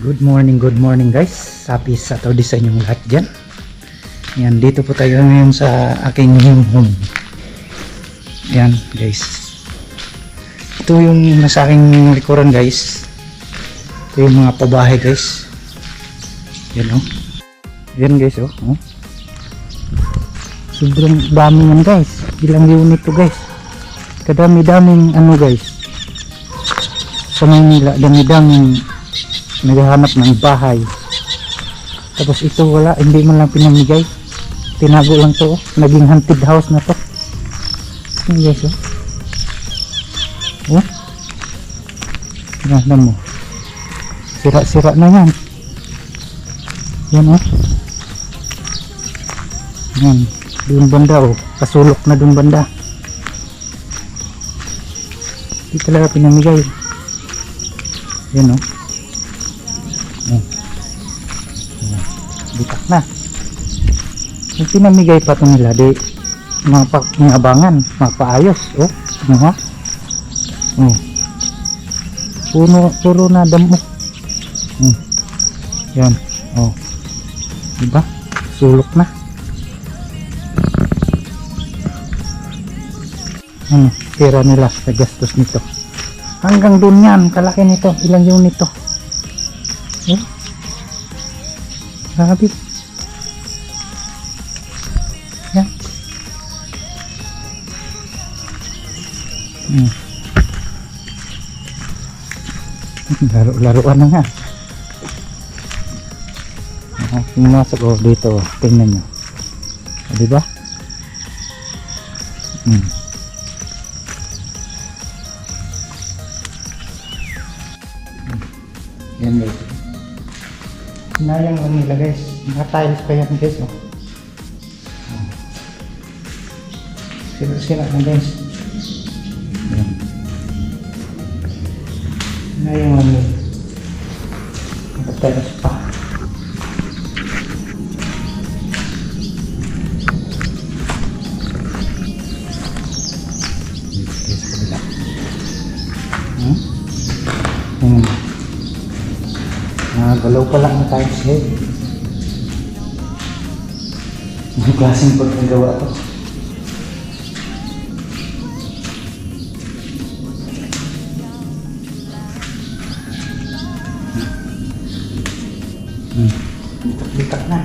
Good morning, good morning guys. Happy Saturday sa inyong lahat dyan. Yan, dito po tayo ngayon sa aking new home. Yan guys. Ito yung nasa aking likuran guys. Ito yung mga pabahay guys. Yan oh. Yan guys oh. oh. Sobrang dami yan guys. Ilang unit to guys. Kadami-daming ano guys. Sa Maynila, dami-daming naghahanap ng bahay. Tapos ito wala, hindi man lang pinamigay. Tinago lang to. oh. Naging haunted house na to. Ano guys oh. Oh. Yan mo. Sira-sira na yan. Yan oh. Yan. Doon banda oh. Kasulok na doon banda. Hindi talaga pinamigay. Yan. Oh. Bitak na. Yung pinamigay pa ito nila, di mga pa, mga abangan, mga paayos. Oh, ano ha? Oh. Puno, puro na damo. Hmm. Yan. Oh. Diba? Sulok na. Ano, pera nila sa gastos nito. Hanggang doon yan, kalaki nito. Ilang unit to? Grabe. Yan. Hmm. Laro-laruan na nga. Pumasok oh, dito. Tingnan nyo. O, diba? Hmm. Yan guys. Sinayang lang nila guys. Mga tiles pa yan guys. Oh. Oh. Sira-sira na guys. Yan. Sinayang lang nila. Mga tiles pa. Hmm? Hmm. Dalaw pa lang ang times head. Anong klaseng pagkagawa to? Hmm. hmm. Litak-litak na.